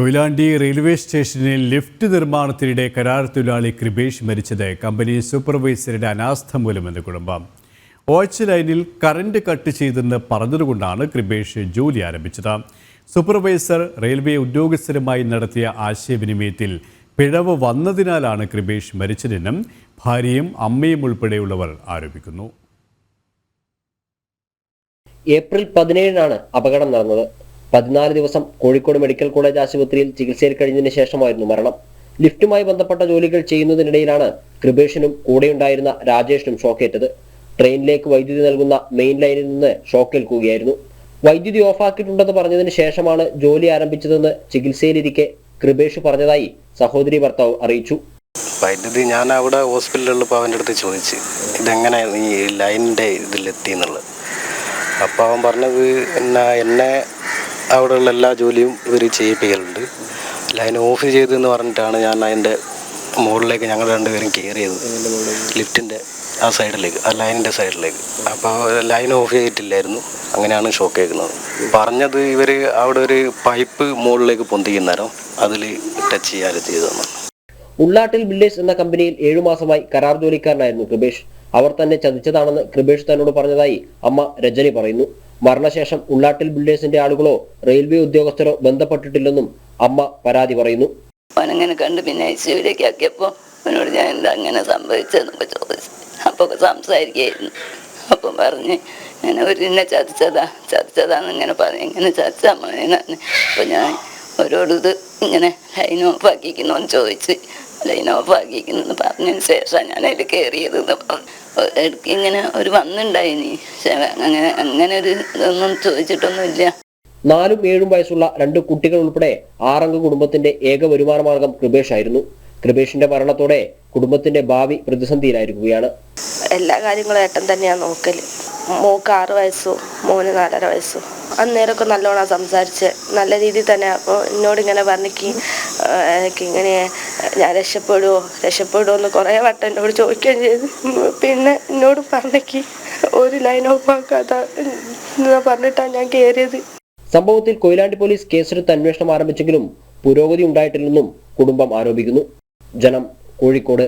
Koyilandy railway സ്റ്റേഷനിൽ lift നിർമ്മാണത്തിനിടെ കരാർ തൊഴിലാളി കൃപേഷ് മരിച്ചത് കമ്പനി സൂപ്പർവൈസറുടെ അനാസ്ഥ മൂലമെന്ന് കുടുംബം. ഓച്ച് ലൈനിൽ കറന്റ് കട്ട് ചെയ്തെന്ന് പറഞ്ഞതുകൊണ്ടാണ് കൃപേഷ് ജോലി ആരംഭിച്ചത്. സൂപ്പർവൈസർ റെയിൽവേ ഉദ്യോഗസ്ഥരുമായി നടത്തിയ ആശയവിനിമയത്തിൽ പിഴവ് വന്നതിനാലാണ് കൃപേഷ് മരിച്ചതെന്നും ഭാര്യയും അമ്മയും ഉൾപ്പെടെയുള്ളവർ ആരോപിക്കുന്നു. ഏപ്രിൽ പതിനേഴിനാണ് അപകടം നടന്നത്. പതിനാല് ദിവസം കോഴിക്കോട് മെഡിക്കൽ കോളേജ് ആശുപത്രിയിൽ ചികിത്സയിൽ കഴിഞ്ഞതിന് ശേഷമായിരുന്നു മരണം. ലിഫ്റ്റുമായി ബന്ധപ്പെട്ട ജോലികൾ ചെയ്യുന്നതിനിടയിലാണ് കൃപേഷിനും കൂടെയുണ്ടായിരുന്ന രാജേഷിനും ഷോക്കേറ്റത്. ട്രെയിനിലേക്ക് വൈദ്യുതി നൽകുന്ന മെയിൻ ലൈനിൽ നിന്ന് ഷോക്കേൽക്കുകയായിരുന്നു വൈദ്യുതി ഓഫാക്കിയിട്ടുണ്ടെന്ന് പറഞ്ഞതിന് ശേഷമാണ് ജോലി ആരംഭിച്ചതെന്ന് ചികിത്സയിലിരിക്കെ കൃപേഷ് പറഞ്ഞതായി സഹോദരി ഭർത്താവ് അറിയിച്ചു. വൈദ്യുതി ഞാൻ അവിടെ ഹോസ്പിറ്റലിലുള്ളപ്പോൾ അവന്റെ അടുത്ത് ചോദിച്ച് ഇതെങ്ങനെ ഈ ലൈനിന്റെ ഇതിലെത്തി എന്നുള്ളത് അപ്പോൾ അവൻ പറഞ്ഞത് എന്നാ എന്നെ അവിടെയുള്ള എല്ലാ ജോലിയും ഇവർ ചെയ്യിപ്പിക്കലുണ്ട്. ലൈൻ ഓഫ് ചെയ്തു എന്ന് പറഞ്ഞിട്ടാണ് ഞാൻ അതിന്റെ മുകളിലേക്ക് ഞങ്ങൾ രണ്ടുപേരും കയറിയത്. ലിഫ്റ്റിന്റെ ആ സൈഡിലേക്ക് ആ ലൈനിന്റെ സൈഡിലേക്ക്. അപ്പോൾ ലൈൻ ഓഫ് ചെയ്തിട്ടില്ലായിരുന്നു. അങ്ങനെയാണ് ഷോക്ക് കേൾക്കുന്നത്. പറഞ്ഞത് ഇവർ അവിടെ ഒരു പൈപ്പ് മുകളിലേക്ക് പൊന്തിക്കുന്നേരം അതിൽ ടച്ച് ചെയ്യാതെ ചെയ്തതാണ്. ഉള്ളാട്ടിൽ ബില്ലേഴ്സ് എന്ന കമ്പനിയിൽ ഏഴു മാസമായി കരാർ ജോലിക്കാരനായിരുന്നു കൃപേഷ്. അവർ തന്നെ ചതിച്ചതാണെന്ന് കൃപേഷ് തന്നോട് പറഞ്ഞതായി അമ്മ രജനി പറയുന്നു. മരണശേഷം ഉള്ളാട്ടിൽ ബിൽഡേഴ്സിന്റെ ആളുകളോ റെയിൽവേ ഉദ്യോഗസ്ഥരോ ബന്ധപ്പെട്ടിട്ടില്ലെന്നും അമ്മ പരാതി പറയുന്നു. അവനങ്ങനെ കണ്ട് പിന്നെ ഐ സിയുലേക്ക് ആക്കിയപ്പോൾ അവനോട് ഞാൻ എന്താ അങ്ങനെ സംഭവിച്ചതെന്നൊക്കെ ചോദിച്ചു. അപ്പോൾ സംസാരിക്കുകയായിരുന്നു. അപ്പം പറഞ്ഞ് ഇങ്ങനെ ഒരു എന്നെ ചതിച്ചതാ ചതിച്ചതാന്ന് ഇങ്ങനെ പറഞ്ഞു ഇങ്ങനെ ചതിച്ചാൽ മതിയെന്നാണ് അപ്പൊ ഞാൻ ഇത് ഇങ്ങനെ ലൈൻ ഓഫ് എന്ന് ചോദിച്ച് ലൈൻ ഓഫ് പറഞ്ഞതിന് ശേഷം ഞാൻ അതിൽ കയറിയത് എന്ന് പറഞ്ഞു ഇടയ്ക്ക് ഇങ്ങനെ ഒരു വന്നുണ്ടായിനി പക്ഷെ അങ്ങനെ അങ്ങനെ ഒരു ഇതൊന്നും ചോദിച്ചിട്ടൊന്നുമില്ല. നാലും ഏഴും വയസ്സുള്ള രണ്ട് കുട്ടികൾ ഉൾപ്പെടെ ആറംഗ കുടുംബത്തിന്റെ ഏക വരുമാന മാർഗം കൃപേഷ് ആയിരുന്നു. കൃപേഷിന്റെ മരണത്തോടെ കുടുംബത്തിന്റെ ഭാവി പ്രതിസന്ധിയിലായിരിക്കുകയാണ്. എല്ലാ കാര്യങ്ങളും ഏട്ടൻ തന്നെയാണ് നോക്കൽ. മോക്ക് ആറ് വയസ്സും മോന് നാലര വയസ്സും. അന്നേരമൊക്കെ നല്ലോണം സംസാരിച്ച് നല്ല രീതിയിൽ തന്നെ അപ്പോൾ എന്നോട് ഇങ്ങനെ പറഞ്ഞിക്ക് എനിക്ക് ഇങ്ങനെ ഞാൻ രക്ഷപ്പെടുമോ രക്ഷപ്പെടുമോ എന്ന് കുറേ വട്ടം എന്നോട് ചോദിക്കുകയും ചെയ്തു. പിന്നെ എന്നോട് പറഞ്ഞിക്ക് ഒരു ലൈൻ ഓഫ് ആക്കാത്ത പറഞ്ഞിട്ടാണ് ഞാൻ കയറിയത് സംഭവത്തിൽ കൊയിലാണ്ടി പോലീസ് കേസെടുത്ത് അന്വേഷണം ആരംഭിച്ചെങ്കിലും പുരോഗതി ഉണ്ടായിട്ടില്ലെന്നും കുടുംബം ആരോപിക്കുന്നു. ജനം കോഴിക്കോട്.